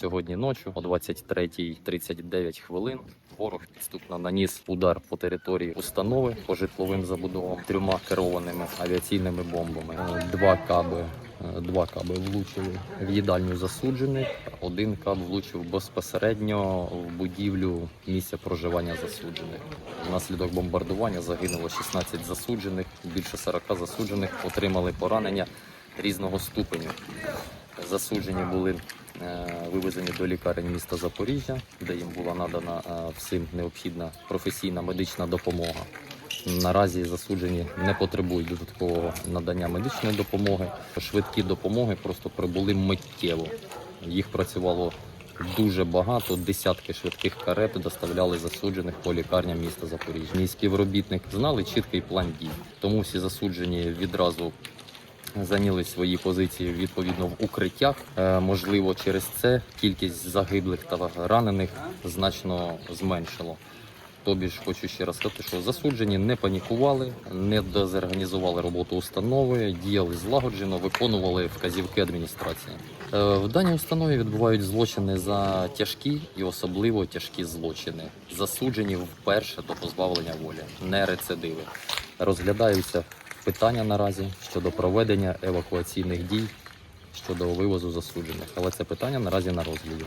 сьогодні ночі о 23.39 хвилин. Ворог підступно наніс удар по території установи по житловим забудовам трьома керованими авіаційними бомбами. Е, Два каби, е, два каби влучили в їдальню засуджених. Один каб влучив безпосередньо в будівлю місця проживання засуджених. Внаслідок бомбардування загинуло 16 засуджених. Більше 40 засуджених отримали поранення різного ступеню. Засуджені були вивезені до лікарень міста Запоріжжя, де їм була надана е, всім необхідна професійна медична допомога. Наразі засуджені не потребують додаткового надання медичної допомоги. Швидкі допомоги просто прибули миттєво. Їх працювало дуже багато. Десятки швидких карет доставляли засуджених по лікарням міста Запоріжжя. Мій співробітник знали чіткий план дій. Тому всі засуджені відразу зайняли свої позиції відповідно в укриттях. Е, можливо, через це кількість загиблих та ранених значно зменшило. Тобі ж хочу ще раз сказати, що засуджені не панікували, не дезорганізували роботу установи, діяли злагоджено, виконували вказівки адміністрації. Е, В даній установі відбувають злочини за тяжкі і особливо тяжкі злочини, засуджені вперше до позбавлення волі, не рецидиви. Розглядаються питання наразі щодо проведення евакуаційних дій щодо вивозу засуджених, але це питання наразі на розгляді.